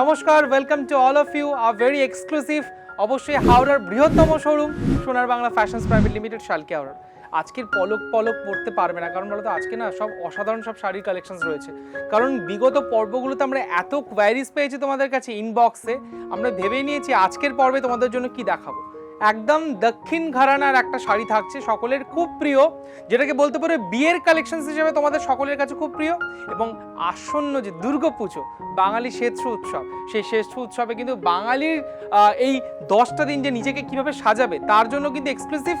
নমস্কার welcome to all of you a very exclusive অবশ্যই হাওড়ার বৃহত্তম showroom Sonar Bangla fashions private limited Salkia হাওড়ার আজকের পলক পলক পড়তে পারবে না, কারণ বলতো আজকে না সব অসাধারণ সব শাড়ির কালেকশনস রয়েছে। কারণ বিগত পর্বগুলোতে আমরা এত কোয়ারিজ পেয়েছি তোমাদের কাছে ইনবক্সে আমরা ভেবেই নিয়েছি আজকের পর্বে তোমাদের জন্য কি দেখাবো। একদম দক্ষিণ ঘরানার একটা শাড়ি থাকছে সকলের খুব প্রিয়, যেটাকে বলতে পারে বিয়ের কালেকশন হিসেবে তোমাদের সকলের কাছে খুব প্রিয় এবং আসন্ন যে দুর্গাপুজো বাঙালি শ্রেষ্ঠ উৎসব, সেই শ্রেষ্ঠ উৎসবে কিন্তু বাঙালির এই দশটা দিন যে নিজেকে কীভাবে সাজাবে, তার জন্য কিন্তু এক্সক্লুসিভ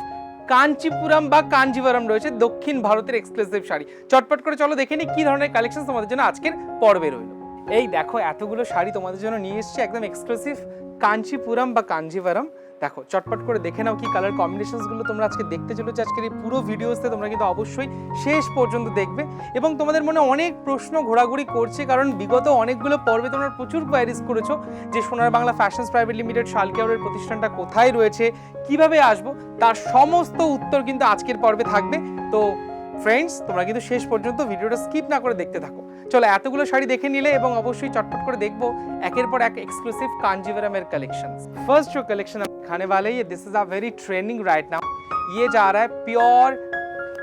কাঞ্চিপুরম বা কাঞ্জিভারম রয়েছে দক্ষিণ ভারতের এক্সক্লুসিভ শাড়ি। চটপট করে চলো দেখে নিই কি ধরনের কালেকশন তোমাদের জন্য আজকের পর্বে রইল। এই দেখো, এতগুলো শাড়ি তোমাদের জন্য নিয়ে এসেছি, একদম এক্সক্লুসিভ কাঞ্চিপুরম বা কাঞ্জিভারম দেখো, চটপট করে দেখে নাও কি কালার কম্বিনেশনসগুলো তোমরা আজকে দেখতে চলেছো। আজকের এই পুরো ভিডিওসতে তোমরা কিন্তু অবশ্যই শেষ পর্যন্ত দেখবে। এবং তোমাদের মনে অনেক প্রশ্ন ঘোরাঘুরি করছে, কারণ বিগত অনেকগুলো পর্বে তোমরা প্রচুর কোয়ারিজ করেছ যে Sonar Bangla fashions private limited শালকেয়ারের প্রতিষ্ঠানটা কোথায় রয়েছে, কীভাবে আসব, তার সমস্ত উত্তর কিন্তু আজকের পর্বে থাকবে। তো ফ্রেন্ডস তোমরা কিন্তু শেষ পর্যন্ত ভিডিওটা স্কিপ না করে দেখতে থাকো। চলো এতগুলো শাড়ি দেখে নিলে এবং অবশ্যই চটপট করে দেখবো একের পর এক এক্সক্লুসিভ कांजीवरम कलेक्शन फर्स्ट जो कलेक्शन हम दिखाने वाले हैं ये this is a very trending right now ये जा रहा है प्योर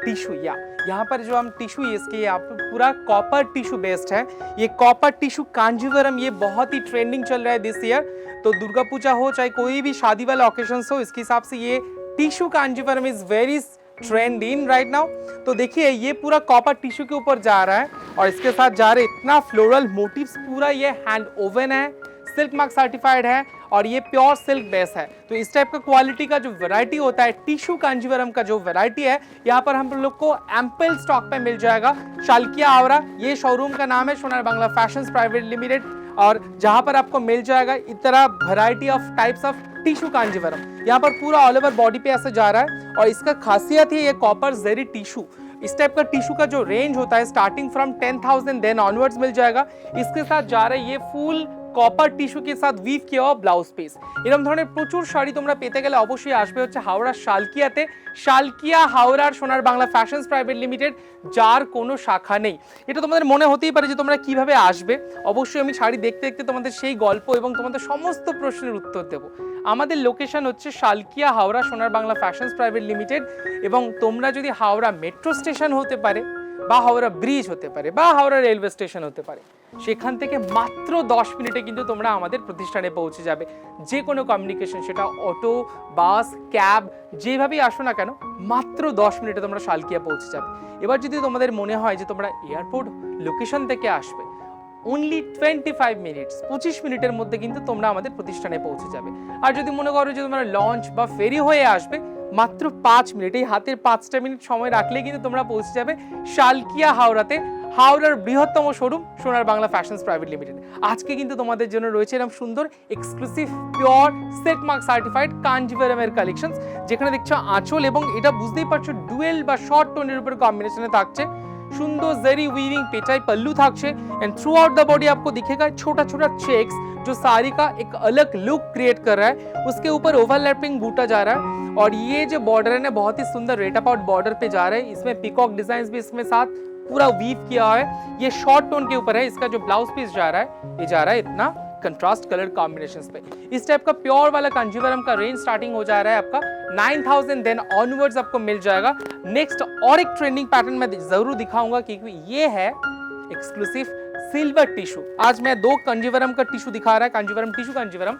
टिश्यू या यहाँ पर जो हम टिश्यू इसके ये आपको पूरा कॉपर टिश्यू बेस्ड है ये कॉपर टिश्यू कांजीवरम ये बहुत ही ट्रेंडिंग चल रहा है दिस ईयर तो दुर्गा पूजा हो चाहे कोई भी शादी वाला ओकेजन हो इसके हिसाब से ये tissue Kanjeevaram is very trend in right now तो देखिए, ये पूरा कॉपर टिश्यू के ऊपर जा रहा है और इसके साथ जा रहे इतना फ्लोरल मोटिव्स पूरा ये हैंड ओवन है सिल्क मार्क सर्टिफाइड है और ये प्योर सिल्क बेस है। तो इस टाइप का क्वालिटी का जो वैरायटी होता है टिश्यू कांजीवरम का जो वैरायटी है, यहाँ पर हम लोग को एम्पल स्टॉक पे मिल जाएगा। शालकिया आवरा ये शोरूम का नाम है, Sonar Bangla fashions private limited और जहाँ पर आपको मिल जाएगा इतना variety of types of tissue Kanjivaram. यहाँ पर पूरा ऑल ओवर बॉडी पे ऐसे जा रहा है और इसका खासियत है ये कॉपर जेरी टिश्यू इस टाइप का टिश्यू का जो रेंज होता है starting from ten thousand then onwards मिल जाएगा। इसके साथ जा रहा है ये फुल কপার টিস্যু কে সাথ উইভ কিয়া ব্লাউজ পিস এরকম ধরনের প্রচুর শাড়ি তোমরা পেতে গেলে অবশ্যই আসবে হচ্ছে হাওড়ার শালকিয়াতে। শালকিয়া হাওড়ার সোনার বাংলা ফ্যাশনস প্রাইভেট লিমিটেড যার কোনো শাখা নেই। এটা তোমাদের মনে হতেই পারে যে তোমরা কীভাবে আসবে। অবশ্যই আমি শাড়ি দেখতে দেখতে তোমাদের সেই গল্প এবং তোমাদের সমস্ত প্রশ্নের উত্তর দেবো। আমাদের লোকেশন হচ্ছে শালকিয়া হাওড়া সোনার বাংলা ফ্যাশনস প্রাইভেট লিমিটেড এবং তোমরা যদি হাওড়া মেট্রো স্টেশন হতে পারে বা হাওড়া ব্রিজ হতে পারে বা হাওড়া রেলওয়ে স্টেশন হতে পারে। সেখান থেকে মাত্র দশ মিনিটে কিন্তু তোমরা আমাদের প্রতিষ্ঠানে পৌঁছে যাবে। যে কোনো কমিউনিকেশন সেটা অটো বাস ক্যাব যেভাবেই আসো না কেন, মাত্র দশ মিনিটে তোমরা শালকিয়া পৌঁছে যাবে। এবার যদি তোমাদের মনে হয় যে তোমরা এয়ারপোর্ট লোকেশন থেকে আসবে অনলি টোয়েন্টি ফাইভ মিনিটস পঁচিশ মিনিটের মধ্যে কিন্তু তোমরা আমাদের প্রতিষ্ঠানে পৌঁছে যাবে। আর যদি মনে করো যে তোমরা লঞ্চ বা ফেরি হয়ে আসবে, মাত্র পাঁচ মিনিট, এই হাতের পাঁচটা মিনিট সময় রাখলে কিন্তু তোমরা পৌঁছে যাবে শালকিয়া হাওড়াতে হাওড়ার বৃহত্তম showroom Sonar Bangla fashions private limited আজকে কিন্তু তোমাদের জন্য রয়েছে এরকম সুন্দর exclusive pure set mark certified কাঞ্জিভারামের collections যেখানে দেখছ আঁচল এবং এটা বুঝতেই পারছ ডুয়েল বা শর্ট টোনের উপর কম্বিনেশনে থাকছে। सुंदर जरी वीविंग पेटाई पल्लू थकছে and throughout the body आपको दिखेगा छोटा छोटा चेक्स जो साड़ी का एक अलग लुक क्रिएट कर रहा है। उसके ऊपर ओवरलैपिंग बूटा जा और ये जो बॉर्डर है ना, बहुत ही सुंदर रेटापाउट बॉर्डर पे जा रहा है। इसमें पिकॉक डिजाइन भी इसमें साथ पूरा वीव किया हुआ है। ये शॉर्ट टोन के ऊपर है। इसका जो ब्लाउज पीस जा रहा है, ये जा रहा है इतना कंट्रास्ट कलर कॉम्बिनेशन पे। इस टाइप का प्योर वाला कंज्यूमरम का रेंज स्टार्टिंग हो जा रहा है आपका। 9000 देन ऑनवर्ड्स आपको मिल जाएगा। नेक्स्ट और एक ट्रेंडिंग पैटर्न मैं ज़रूर दिखाऊँगा क्योंकि ये है एक्सक्लूसिव सिल्वर टिश्यू आज मैं दो कंजीवरम का टिश्यू दिखा रहा है। कंजीवरम टिश्यू कंजीवरम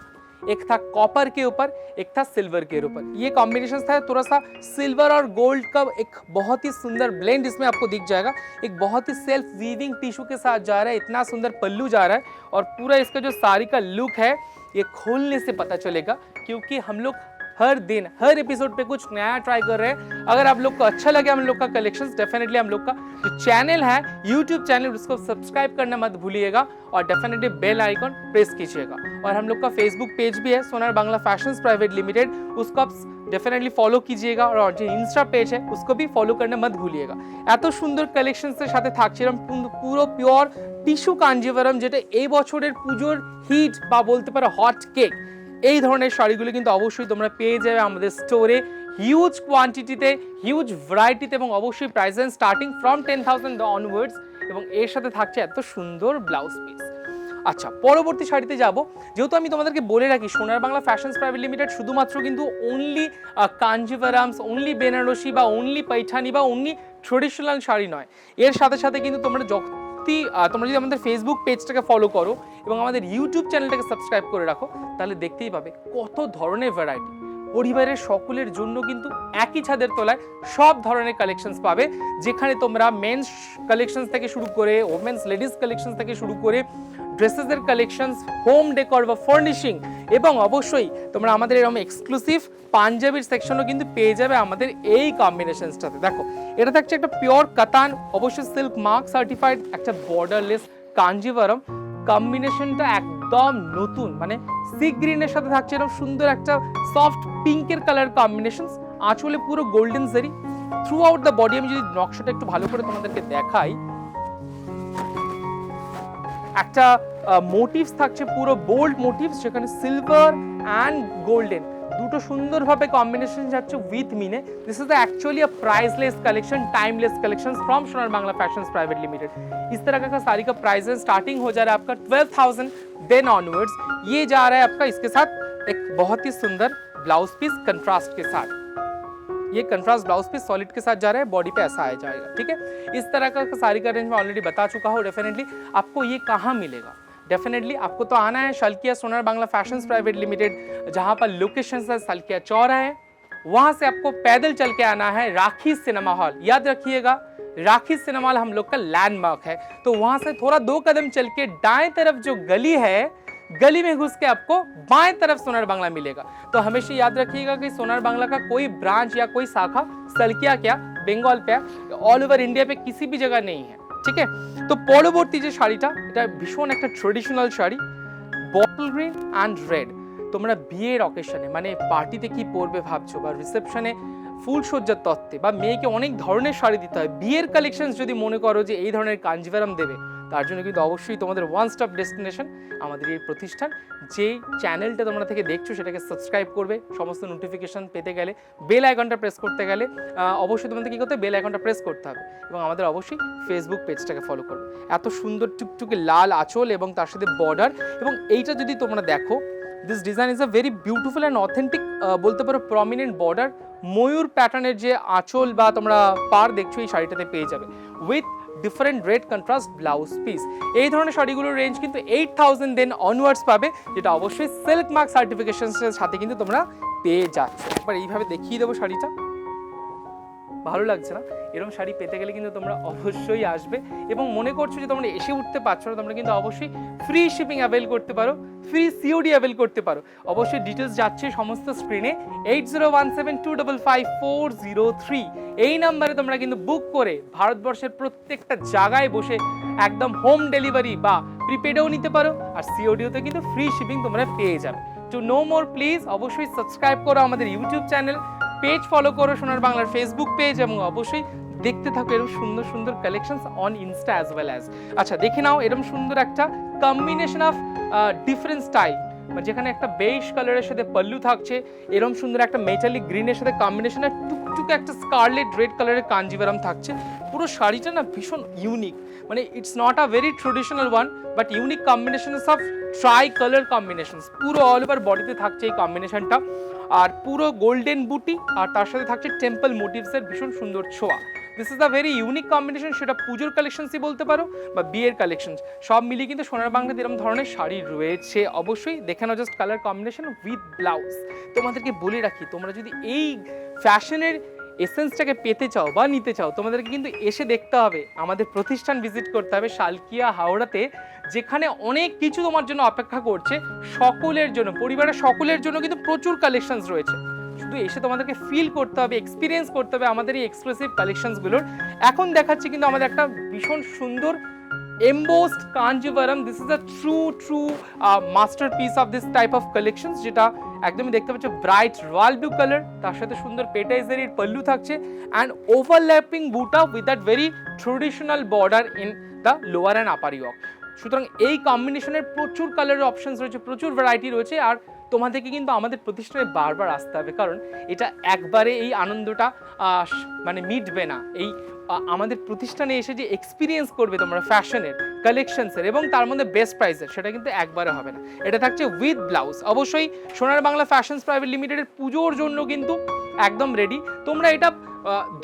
एक था कॉपर के ऊपर, एक था सिल्वर के ऊपर। ये कॉम्बिनेशन था, थोड़ा सा सिल्वर और गोल्ड का एक बहुत ही सुंदर ब्लेंड इसमें आपको दिख जाएगा। एक बहुत ही सेल्फ वीविंग टिश्यू के साथ जा रहा है, इतना सुंदर पल्लू जा रहा है और पूरा इसका जो साड़ी का लुक है, ये खोलने से पता चलेगा, क्योंकि हम लोग हर दिन, हर एपिसोड पे कुछ नया ट्राई कर रहे हैं। अगर आप लोग को अच्छा लगे हम लोग का कलेक्शन डेफिनेटली हम लोग का जो चैनल है यूट्यूब चैनल उसको सब्सक्राइब करना मत भूलिएगा और डेफिनेटली बेल आइकॉन प्रेस कीजिएगा। और हम लोग का फेसबुक पेज भी है Sonar Bangla fashion private limited उसको आप डेफिनेटली फॉलो कीजिएगा और जो इंस्टा पेज है, उसको भी फॉलो करना मत भूलिएगा। एत सुंदर कलेक्शन সাথে থাকছিলাম পুরো পিওর টিস্যু কাঞ্জিভারম যেটা এই বছরের পুজোর হিট বা বলতে এই ধরনের শাড়িগুলো কিন্তু অবশ্যই তোমরা পেয়ে যাবে আমাদের স্টোরে হিউজ কোয়ান্টিটিতে হিউজ ভ্যারাইটিতে এবং অবশ্যই price starting from ten thousand onwards এবং এর সাথে থাকছে এত সুন্দর ব্লাউজ পিস আচ্ছা পরবর্তী শাড়িতে যাব। যেহেতু আমি তোমাদেরকে বলে রাখি, সোনার বাংলা ফ্যাশনস প্রাইভেট লিমিটেড শুধুমাত্র কিন্তু অনলি কাঞ্জিভারামস অনলি বেনারসি বা অনলি পৈঠানি বা অনলি ট্রেডিশনাল শাড়ি নয়। এর সাথে সাথে কিন্তু তোমরা আহ, তোমরা যদি আমাদের ফেসবুক পেজটাকে ফলো করো এবং আমাদের ইউটিউব চ্যানেলটাকে সাবস্ক্রাইব করে রাখো তাহলে দেখতেই পাবে কত ধরনের ভ্যারাইটি পরিবারের সকলের জন্য কিন্তু একই ছাদের তোলায় সব ধরনের কালেকশনস পাবে যেখানে তোমরা মেন্স কালেকশনস থেকে শুরু করে ওমেন্স লেডিস কালেকশনস থেকে শুরু করে ড্রেসেসের কালেকশনস হোম ডেকর বা ফার্নিশিং এবং অবশ্যই তোমরা আমাদের এরকম এক্সক্লুসিভ পাঞ্জাবির সেকশনও কিন্তু পেয়ে যাবে আমাদের এই কম্বিনেশনসটাতে দেখো, এটা থাকছে একটা পিওর কাতান, অবশ্যই সিল্ক মার্ক সার্টিফাইড একটা বর্ডারলেস কাঞ্জিভারম কম্বিনেশনটা একদম নতুন মানে সি গ্রিনের সাথে থাকছে এরকম সুন্দর একটা সফট পিঙ্কের কালার কম্বিনেশন আঁচলে পুরো গোল্ডেন জারি থ্রু আউট দ্য বডি আমি যদি নকশাটা একটু ভালো করে তোমাদেরকে দেখাই একটা মোটিভস থাকছে পুরো বোল্ড মোটিভস যেখানে সিলভার অ্যান্ড গোল্ডেন দুটো সুন্দরভাবে কম্বিনেশন যাচ্ছে উইথ মিনে this is actually a priceless collection timeless collection from Sonar Bangla fashions private limited इस तरह का साड़ी का प्राइस स्टार्टिंग हो जा रहा है आपका ट्वेल्व थाउजेंड देन ऑनवर्ड्स ये जा रहा है आपका इसके साथ एक बहुत ही सुंदर ब्लाउज पीस कंट्रास्ट के साथ ये कंट्रास्ट ब्लाउज पीस सॉलिड के साथ जा रहा है बॉडी पे ऐसा आ जाएगा, ठीक है? इस तरह का साड़ी का रेंज मैं ऑलरेडी बता चुका हूँ डेफिनेटली आपको ये कहाँ मिलेगा? डेफिनेटली आपको तो आना है Salkia Sonar Bangla fashions private limited जहाँ पर लोकेशन है सल्किया चौरा है। वहाँ से आपको पैदल चल के आना है राखी सिनेमा हॉल याद रखिएगा, राखी सिनेमा हॉल हम लोग का लैंडमार्क है। तो वहाँ से थोड़ा दो कदम चल के दाएँ तरफ़ जो गली है गली में घुस के आपको बाएं तरफ सोनार बांग्ला मिलेगा तो हमेशा याद रखिएगा कि सोनार बांग्ला का कोई ब्रांच या कोई शाखा सलकिया क्या বেঙ্গল প্যা অল ওভার ইন্ডিয়া পে কিসি भी जगह नहीं है ঠিক আছে তো পরবর্তী যে শাড়িটা এটা ভীষণ একটা traditional sari bottle green and red তোমরা বিয়ের অকেশনে মানে পার্টিতে কি পরবে ভাবছো বা রিসেপশনে ফুলসজ্জার তত্ত্বে বা মেয়েকে অনেক ধরনের শাড়ি দিতে হয় বিয়ের কালেকশন যদি মনে করো যে এই ধরনের কাঞ্জিভারাম দেবে তার জন্য কিন্তু অবশ্যই তোমাদের ওয়ান স্টপ ডেস্টিনেশন আমাদের এই প্রতিষ্ঠান, যেই চ্যানেলটা তোমরা থেকে দেখছ সেটাকে সাবস্ক্রাইব করবে। সমস্ত নোটিফিকেশন পেতে গেলে বেল আইকনটা প্রেস করতে গেলে অবশ্যই তোমাদের কী করতে বেল আইকনটা প্রেস করতে হবে এবং আমাদের অবশ্যই ফেসবুক পেজটাকে ফলো করবে। এত সুন্দর টুকটুকে লাল আঁচল এবং তার সাথে বর্ডার এবং এইটা যদি তোমরা দেখো this design is a very beautiful and authentic বলতে পারো প্রমিনেন্ট বর্ডার ময়ূর প্যাটার্নের যে আঁচল বা তোমরা পার দেখছ, এই শাড়িটাতে পেয়ে যাবে। With different red contrast blouse piece এই ধরনের শাড়িগুলোর রেঞ্জ কিন্তু এইট থাউজেন্ড দেন অনওয়ার্ডস পাবে, যেটা অবশ্যই সিল্ক মার্ক সার্টিফিকেশনের সাথে কিন্তু তোমরা পেয়ে যাচ্ছ। একবার এইভাবে দেখিয়ে দেবো শাড়িটা। ভালো লাগছে না। এরকম শাড়ি পেতে গেলে কিন্তু তোমরা অবশ্যই আসবে এবং মনে করছ যে তোমরা এসে উঠতে পারছ না, তোমরা কিন্তু অবশ্যই ফ্রি শিপিং অ্যাভেল করতে পারো ফ্রি সিওডি অ্যাভেল করতে পারো। অবশ্যই ডিটেলস যাচ্ছে সমস্ত স্ক্রিনে eight zero one seven two double five four zero three এই নাম্বারে তোমরা কিন্তু বুক করে ভারতবর্ষের প্রত্যেকটা জায়গায় বসে একদম হোম ডেলিভারি বা প্রিপেডেও নিতে পারো, আর সিওডিওতে কিন্তু ফ্রি শিপিং তোমরা পেয়ে যাবে। টু নো মোর প্লিজ অবশ্যই সাবস্ক্রাইব করো আমাদের ইউটিউব চ্যানেল পেজ ফলো করো সোনার বাংলার ফেসবুক পেজ এবং অবশ্যই দেখতে থাকো এরকম সুন্দর সুন্দর collections on Insta as well as আচ্ছা দেখে নাও এরকম সুন্দর একটা কম্বিনেশন অফ ডিফারেন্ট স্টাইল যেখানে একটা বেশ কালারের সাথে পল্লু থাকছে এরকম সুন্দর একটা মেটালিক গ্রিনের সাথে কম্বিনেশনে টুকটুকে একটা স্কারলেট রেড কালারের কাঞ্জিভারাম থাকছে। পুরো শাড়িটা না ভীষণ ইউনিক মানে it's not a very traditional one but unique combinations of tri colour combinations পুরো অল ওভার বডিতে থাকছে এই কম্বিনেশনটা আর পুরো গোল্ডেন বুটি আর তার সাথে থাকছে টেম্পল মোটিভসের ভীষণ সুন্দর ছোঁয়া। This is a very unique combination সেটা পুজোর কালেকশনসই বলতে পারো বা বিয়ের কালেকশন সব মিলিয়ে কিন্তু সোনার বাংলাতে এরকম ধরনের শাড়ি রয়েছে। অবশ্যই দেখে নাও just colour combination with blouse তোমাদেরকে বলে রাখি, তোমরা যদি এই ফ্যাশনের এসেন্সটাকে পেতে চাও বা নিতে চাও, তোমাদেরকে কিন্তু এসে দেখতে হবে। আমাদের প্রতিষ্ঠান ভিজিট করতে হবে শালকিয়া হাওড়াতে, যেখানে অনেক কিছু তোমার জন্য অপেক্ষা করছে। সকলের জন্য, পরিবারের সকলের জন্য কিন্তু প্রচুর কালেকশনস রয়েছে। শুধু এসে তোমাদেরকে ফিল করতে হবে এক্সপিরিয়েন্স করতে হবে আমাদের এই এক্সক্লুসিভ কালেকশনসগুলোর এখন দেখাচ্ছি কিন্তু আমাদের একটা ভীষণ সুন্দর embossed Kanjivaram this is a true true masterpiece of this type of collections যেটা একদমই দেখতে পাচ্ছ ব্রাইট রয়্যাল ব্লু কালার তার সাথে সুন্দর পেটাইজারির পল্লু থাকছে and overlapping buta with that very traditional border in the lower and upper yoke সুতরাং এই কম্বিনেশনের প্রচুর কালারের অপশনস রয়েছে, প্রচুর ভ্যারাইটি রয়েছে, আর তোমাদেরকে কিন্তু আমাদের প্রতিষ্ঠানে বারবার আসতে হবে, কারণ এটা একবারে এই আনন্দটা মানে মিটবে না, এই আমাদের প্রতিষ্ঠানে এসে যে এক্সপিরিয়েন্স করবে তোমরা ফ্যাশনের কালেকশনসের এবং তার মধ্যে বেস্ট প্রাইসের সেটা কিন্তু একবারে হবে না। এটা থাকছে উইথ ব্লাউজ অবশ্যই সোনার বাংলা ফ্যাশনস প্রাইভেট লিমিটেডের পুজোর জন্য কিন্তু একদম রেডি তোমরা এটা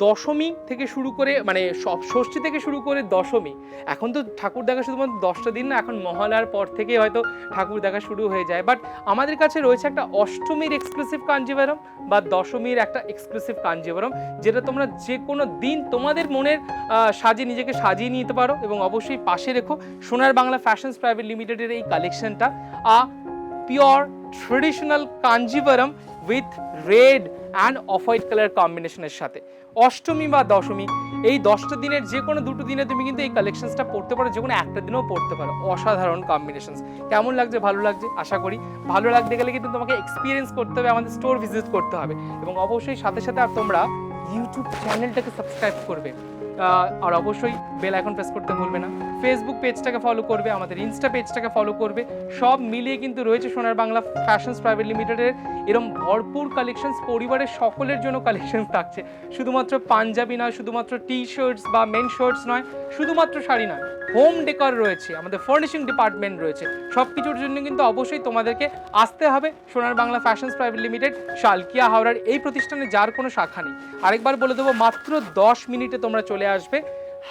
দশমী থেকে শুরু করে মানে সব ষষ্ঠী থেকে শুরু করে দশমী। এখন তো ঠাকুর দেখা শুধুমাত্র দশটা দিন না, এখন মহালয়ার পর থেকে হয়তো ঠাকুর দেখা শুরু হয়ে যায়। বাট আমাদের কাছে রয়েছে একটা অষ্টমীর এক্সক্লুসিভ কাঞ্জিভারম বা দশমীর একটা এক্সক্লুসিভ কাঞ্জিভারম যেটা তোমরা যে কোনো দিন তোমাদের মনের সাজে নিজেকে সাজিয়ে নিতে পারো এবং অবশ্যই পাশে রেখো সোনার বাংলা ফ্যাশনস প্রাইভেট লিমিটেডের এই কালেকশনটা a pure traditional Kanjivaram with red and off white colour কম্বিনেশনের সাথে। অষ্টমী বা দশমী, এই দশটা দিনের যে কোনো দুটো দিনে তুমি কিন্তু এই কালেকশনসটা পড়তে পারো, যে কোনো একটা দিনেও পড়তে পারো। অসাধারণ কম্বিনেশনস কেমন লাগছে? ভালো লাগছে? আশা করি ভালো লাগতে গেলে কিন্তু তোমাকে এক্সপিরিয়েন্স করতে হবে, আমাদের স্টোর ভিজিট করতে হবে। এবং অবশ্যই সাথে সাথে আর তোমরা ইউটিউব চ্যানেলটাকে সাবস্ক্রাইব করবে। আর অবশ্যই বেল আইকন প্রেস করতে ভুলবে না। ফেসবুক পেজটাকে ফলো করবে, আমাদের ইনস্টা পেজটাকে ফলো করবে। সব মিলিয়ে কিন্তু রয়েছে সোনার বাংলা ফ্যাশনস প্রাইভেট লিমিটেডের এরম ভরপুর কালেকশনস পরিবারের সকলের জন্য কালেকশন থাকছে। শুধুমাত্র পাঞ্জাবি নয়, শুধুমাত্র টি শার্টস বা মেন শার্টস নয়, শুধুমাত্র শাড়ি নয় হোম ডেকর রয়েছে, আমাদের ফার্নিশিং ডিপার্টমেন্ট রয়েছে। সব কিছুর জন্য কিন্তু অবশ্যই তোমাদেরকে আসতে হবে Sonar Bangla fashions private limited Salkia হাওড়ার এই প্রতিষ্ঠানে, যার কোনো শাখা নেই। আরেকবার বলে দেবো, মাত্র দশ মিনিটে তোমরা চলে আসবে।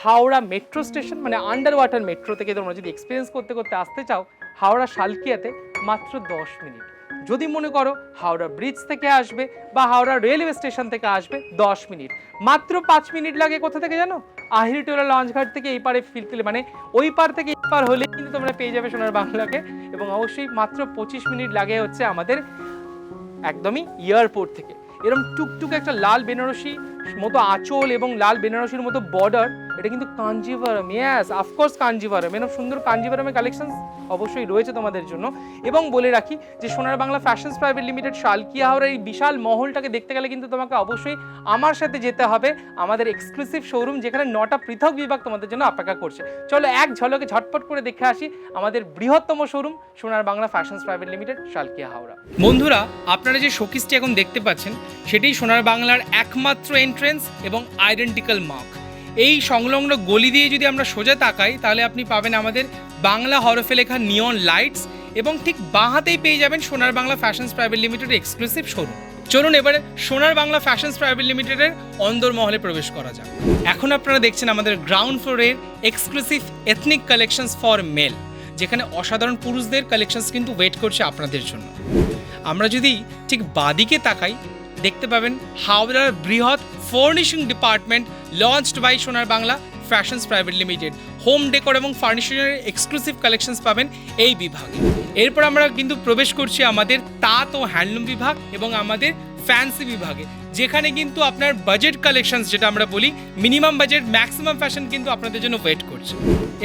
হাওড়া মেট্রো স্টেশন মানে আন্ডার ওয়াটার মেট্রো থেকে তোমরা যদি এক্সপিরিয়েন্স করতে করতে আসতে চাও, হাওড়া শালকিয়াতে মাত্র দশ মিনিট। যদি মনে করো হাওড়া ব্রিজ থেকে আসবে বা হাওড়া রেলওয়ে স্টেশন থেকে আসবে, দশ মিনিট। মাত্র পাঁচ মিনিট লাগে কোথা থেকে জানো? আহিরিটোলা লঞ্চঘাট থেকে এই পারে ফিরতে মানে ওই পার থেকে এই পার হলে কিন্তু তোমরা পেয়ে যাবে সোনার বাংলাকে। এবং অবশ্যই মাত্র পঁচিশ মিনিট লাগে হচ্ছে আমাদের একদমই এয়ারপোর্ট থেকে। এরকম টুকটুক একটা লাল বেনারসি মতো আঁচল এবং লাল বেনারসির মতো বর্ডার এটা কিন্তু কাঞ্জিভারম ইয়াস অফকোর্স কাঞ্জিভারম এরকম সুন্দর কাঞ্জিভারমের কালেকশন অবশ্যই রয়েছে তোমাদের জন্য। এবং বলে রাখি যে Sonar Bangla fashions private limited Salkia হাওড়ার এই বিশাল মহলটাকে দেখতে গেলে কিন্তু তোমাকে অবশ্যই আমার সাথে যেতে হবে। আমাদের এক্সক্লুসিভ শোরুম যেখানে নটা পৃথক বিভাগ তোমাদের জন্য অপেক্ষা করছে। চলো এক ঝলকে ঝটপট করে দেখে আসি আমাদের বৃহত্তম showroom Sonar Bangla fashions private limited Salkia Howrah. বন্ধুরা, আপনারা যে শোকিসটি এখন দেখতে পাচ্ছেন, সেটাই সোনার বাংলার একমাত্র এন্ট্রেন্স এবং আইডেন্টিক্যাল মার্ক এই সংলগ্ন গলি দিয়ে যদি আমরা সোজা তাকাই, তাহলে আপনি পাবেন আমাদের বাংলা হরফে লেখা নিয়ন লাইটস এবং ঠিক বাঁ হাতেই পেয়ে যাবেন Sonar Bangla fashions private limited exclusive showroom চলুন এবারে সোনার বাংলা ফ্যাশনস প্রাইভেট লিমিটেডের অন্দরমহলে প্রবেশ করা যাক। এখন আপনারা দেখছেন আমাদের গ্রাউন্ড ফ্লোরের exclusive ethnic collections for male যেখানে অসাধারণ পুরুষদের কালেকশনস কিন্তু ওয়েট করছে আপনাদের জন্য। আমরা যদি ঠিক বাদিকে তাকাই দেখতে পাবেন হাওড়ার বৃহৎ furnishing department launched by Sonar Bangla fashions private limited home decor এবং ফার্নিশিংয়ের এক্সক্লুসিভ কালেকশনস পাবেন এই বিভাগে। এরপর আমরা কিন্তু প্রবেশ করছি আমাদের তাঁত ও হ্যান্ডলুম বিভাগ এবং আমাদের ফ্যান্সি বিভাগে। যেখানে কিন্তু আপনার বাজেট কালেকশনস যেটা আমরা বলি মিনিমাম বাজেট ম্যাক্সিমাম ফ্যাশন কিন্তু আপনাদের জন্য ওয়েট করছে।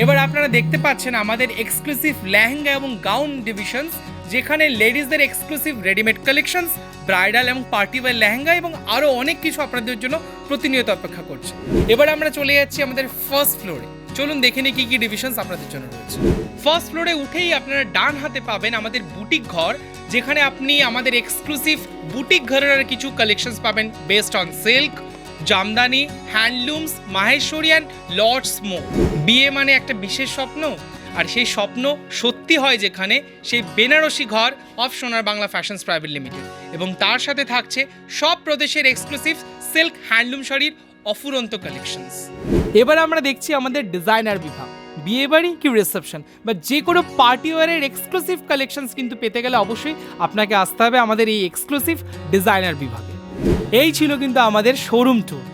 এবার আপনারা দেখতে পাচ্ছেন আমাদের এক্সক্লুসিভ লেহেঙ্গা এবং গাউন ডিভিশনস যেখানে লেডিসদের এক্সক্লুসিভ রেডিমেড কালেকশনস ব্রাইডাল এবং পার্টি ওয়্যার লেহেঙ্গা এবং আরও অনেক কিছু আপনাদের জন্য প্রতিনিয়ত অপেক্ষা করছে। এবার আমরা চলে যাচ্ছি আমাদের ফার্স্ট ফ্লোরে চলুন দেখে নিই কী কী ডিভিশনস আপনাদের জন্য রয়েছে। ফার্স্ট ফ্লোরে উঠেই আপনারা ডান হাতে পাবেন আমাদের বুটিক ঘর, যেখানে আপনি আমাদের এক্সক্লুসিভ বুটিক ঘরের কিছু কালেকশনস পাবেন based on silk Jamdani handlooms Maheshwari and Lords মো বিয়ে মানে একটা বিশেষ স্বপ্ন? আর সেই স্বপ্ন সত্যি হয় যেখানে সেই বেনারসি ঘর অফ সোনার বাংলা ফ্যাশনস প্রাইভেট লিমিটেড এবং তার সাথে থাকছে সব প্রদেশের এক্সক্লুসিভ সিল্ক হ্যান্ডলুম শাড়ির অফুরন্ত কালেকশনস এবার আমরা দেখছি আমাদের ডিজাইনার বিভাগ। বিয়ে বাড়ি কি রিসেপশন বা যে কোনো পার্টি ওয়ারের এক্সক্লুসিভ কালেকশনস কিন্তু পেতে গেলে অবশ্যই আপনাকে আসতে হবে আমাদের এই এক্সক্লুসিভ ডিজাইনার বিভাগে। এই ছিল কিন্তু আমাদের শোরুম ট্যুর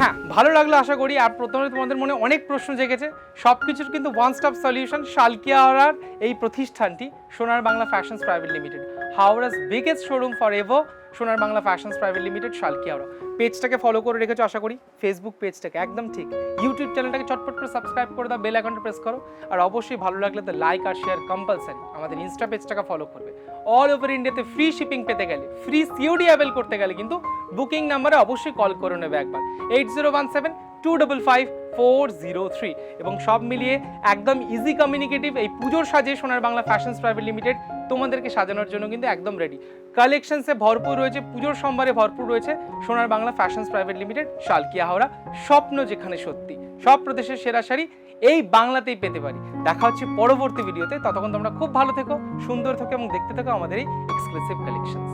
হ্যাঁ ভালো লাগল আশা করি, আর প্রথমে তোমাদের মনে অনেক প্রশ্ন জেগেছে। সব কিছুর কিন্তু ওয়ান স্টপ সলিউশন শালকিয়া হাওড়ার এই প্রতিষ্ঠানটি, Sonar Bangla fashions private limited Howrah's biggest showroom for above Sonar Bangla fashions private limited Salkia পেজটাকে ফলো করে রেখেছো আশা করি ফেসবুক পেজটাকে, একদম ঠিক। ইউটিউব চ্যানেলটাকে চটপট করে সাবস্ক্রাইব করে দাও বেল আইকনটা প্রেস করো, আর অবশ্যই ভালো লাগলে তো লাইক আর শেয়ার কম্পালসারি আমাদের ইনস্টা পেজটাকে ফলো করবে। অল ওভার ইন্ডিয়াতে ফ্রি শিপিং পেতে গেলে ফ্রি সিওডি অ্যাভেল করতে গেলে কিন্তু বুকিং নাম্বারে অবশ্যই কল করে নেবে একবার। Eight zero one seven two double five four zero three এবং সব মিলিয়ে একদম ইজি কমিউনিকেটিভ এই পুজোর সাজে সোনার বাংলা ফ্যাশনস প্রাইভেট লিমিটেড তোমাদেরকে সাজানোর জন্য কিন্তু একদম রেডি কালেকশনসে ভরপুর রয়েছে, পুজোর সম্ভারে ভরপুর রয়েছে Sonar Bangla fashions private limited Salkia Howrah স্বপ্ন যেখানে সত্যি। সব প্রদেশের সেরা শাড়ি এই বাংলাতেই পেতে পারি। দেখা হচ্ছে পরবর্তী ভিডিওতে ততক্ষণ তোমরা খুব ভালো থেকো, সুন্দর থেকো এবং দেখতে থেকো আমাদের এই এক্সক্লুসিভ কালেকশনস